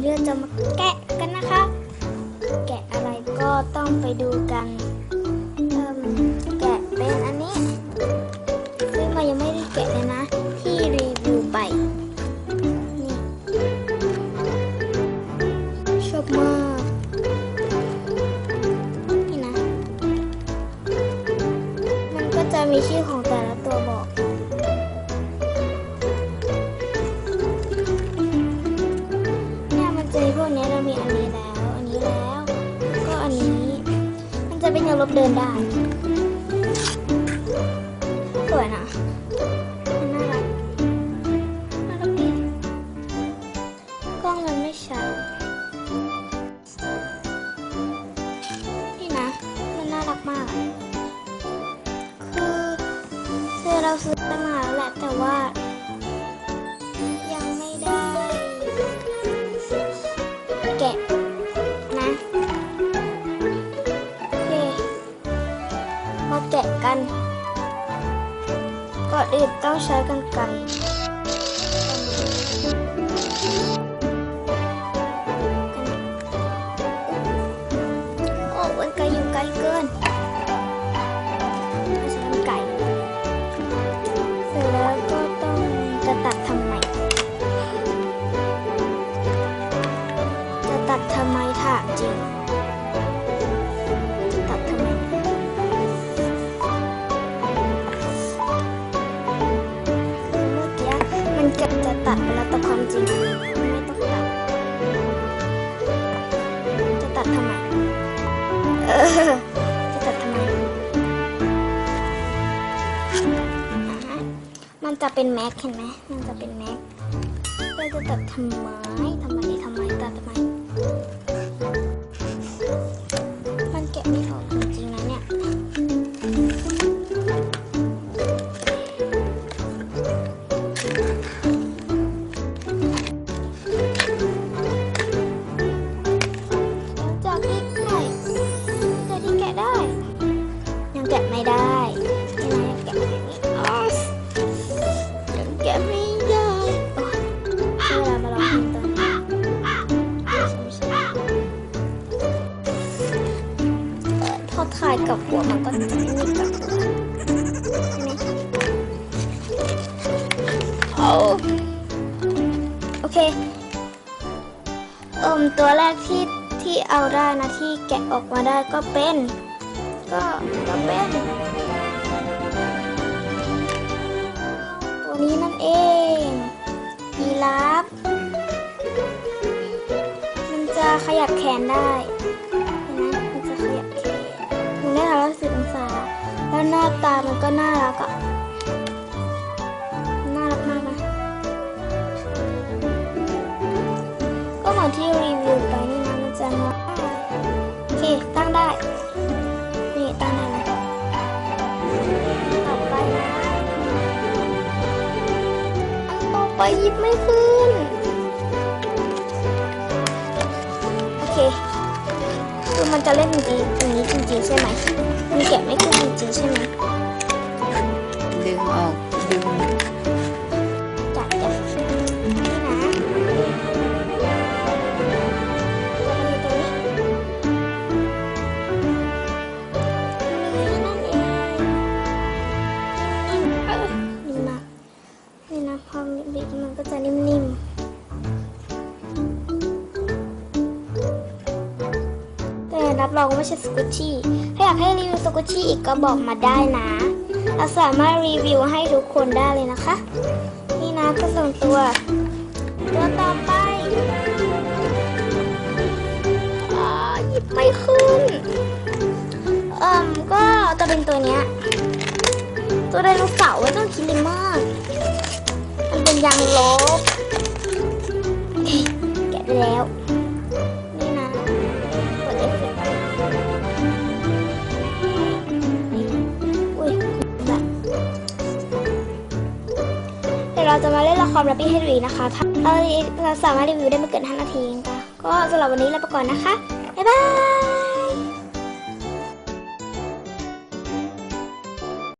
วันนี้เราจะมาแกะกันนะคะ แกะอะไรก็ต้องไปดูกันเอิ่มแกะเป็นอันนี้ซึ่งเรายังไม่ได้แกะเลยนะ ที่รีวิวไปนี่ชอบมากนี่นะ มันก็จะมีชื่อของแต่ละตัวบอก จะเป็นยางลบเดินได้สวยนะน่ารักน่ารักดีกล้องมันไม่ชัดนี่นะ มันน่ารักมาก คือคือเราซื้อตั้งนานแล้วแหละแต่ว่า อื่นต้องใช้กันไกรโอ้มันไกลอยู่ไกลเกินต้องใช้กันไกรเสร็จแล้วก็ต้องจะตัดทำไม จะตัดทำไมถามจริง จะตัดทำไมอ่าฮะมันจะเป็นแม็กเห็นไหมมันจะเป็นแม็กเราจะตัดทำไมทำไมทำไมตัดทำไม ถ่ายกับหัวมันก็จะไม่กับหัวเอาโอเคเอิมตัวแรกที่ที่เอาได้นะที่แกะออกมาได้ก็เป็น ก็ก็เป็นตัวนี้นั่นเองยีราฟมันจะขยับแขนได้ แล้วหน้าตามันก็น่ารักอะน่ารักมากนะ ก็เหมือนที่รีวิวไปนี่นะมันจะงอโอเค ตั้งได้ นี่ตั้งได้แล้วต่อไปนะอันต่อไปยิบไม่ขึ้น โอเค คือมันจะเล่นจ ริงๆอย่างนี้จริงใช่ไหมมันแกะไม่ขึ้นจริงๆใช่ไหมดึงออกดึงจัดจัดนี่นะแล้วก็มีตัวนี้นี่นั่นเองนิ่มเออนิ่มมากนี่นะพอบิดมันก็จะนิ่มๆ รับรองว่าไม่ใช่สกุชชี่ ถ้าอยากให้รีวิวสกุชชี่อีกก็บอกมาได้นะ เราสามารถรีวิวให้ทุกคนได้เลยนะคะ นี่นะก็ส่งตัว ตัวต่อไปอ่าหยิบไม่ขึ้น เอ่มก็จะเป็นตัวเนี้ย ตัวไดโนเสาร์ไม่ต้องคิดเลยมาก มันเป็นยางลบ จะมาเล่นละครรับบี้ให้ดูอีกนะคะถ้าเราเราสามารถรีวิวได้ไม่เกิน5นาทีเองค่ะก็สำหรับวันนี้ลาไปก่อนนะคะ บ๊ายบาย